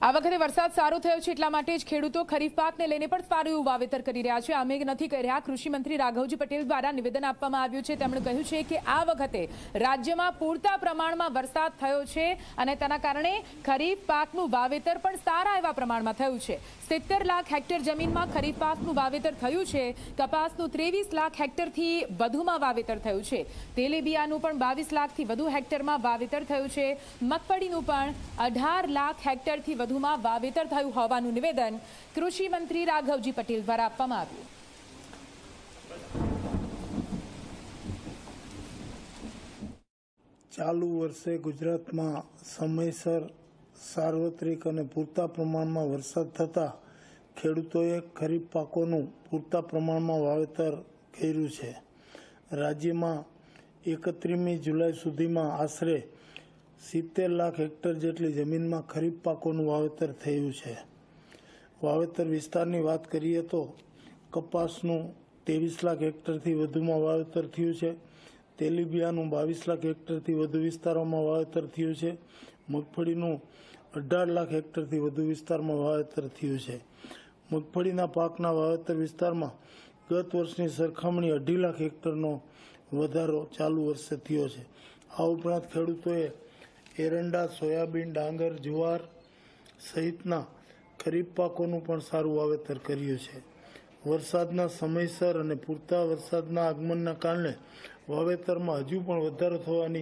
આ વખતે વરસાદ સારો થયો છે એટલા માટે જ ખેડૂતો ખરીફ પાકને લઈને પણ સારું એવું વાવેતર કરી રહ્યા છે. અમે નથી કહી રહ્યા કૃષિમંત્રી રાઘવજી પટેલ દ્વારા નિવેદન આપવામાં આવ્યું છે. તેમણે કહ્યું છે કે આ વખતે રાજ્યમાં પૂરતા પ્રમાણમાં વરસાદ થયો છે અને તેના કારણે ખરીફ પાકનું વાવેતર પણ સારા એવા પ્રમાણમાં થયું છે. સિત્તેર લાખ હેક્ટર જમીનમાં ખરીફ પાકનું વાવેતર થયું છે. કપાસનું ત્રેવીસ લાખ હેક્ટરથી વધુમાં વાવેતર થયું છે. તેલીબિયાનું પણ બાવીસ લાખથી વધુ હેક્ટરમાં વાવેતર થયું છે. મગફળીનું પણ અઢાર લાખ હેક્ટરથી વધુમાં વાવેતર થયું હોવાનું નિવેદન કૃષિ મંત્રી રાઘવજી પટેલ દ્વારા આપવામાં આવ્યું. ચાલુ વર્ષે ગુજરાતમાં સમયસર સાર્વત્રિક અને પૂરતા પ્રમાણમાં વરસાદ થતાં ખેડૂતોએ ખરીફ પાકોનું પૂરતા પ્રમાણમાં વાવેતર કર્યું છે. રાજ્યમાં એકત્રીમી જુલાઈ સુધીમાં આશરે સિત્તેર લાખ હેક્ટર જેટલી જમીનમાં ખરીફ પાકોનું વાવેતર થયું છે. વાવેતર વિસ્તારની વાત કરીએ તો કપાસનું ત્રેવીસ લાખ હેક્ટરથી વધુમાં વાવેતર થયું છે. તેલીબિયાનું બાવીસ લાખ હેક્ટરથી વધુ વિસ્તારોમાં વાવેતર થયું છે. મગફળીનું અઢાર લાખ હેક્ટરથી વધુ વિસ્તારમાં વાવેતર થયું છે. મગફળીના પાકના વાવેતર વિસ્તારમાં ગત વર્ષની સરખામણી અઢી લાખ હેક્ટરનો વધારો ચાલુ વર્ષે થયો છે. આ ઉપરાંત ખેડૂતોએ એરંડા સોયાબીન, ડાંગર, જુવાર સહિતના ખરીફ પાકોનું પણ સારું વાવેતર કર્યું છે. વરસાદના સમયસર અને પૂરતા વરસાદના આગમનના કારણે વાવેતરમાં હજુ પણ વધારો થવાની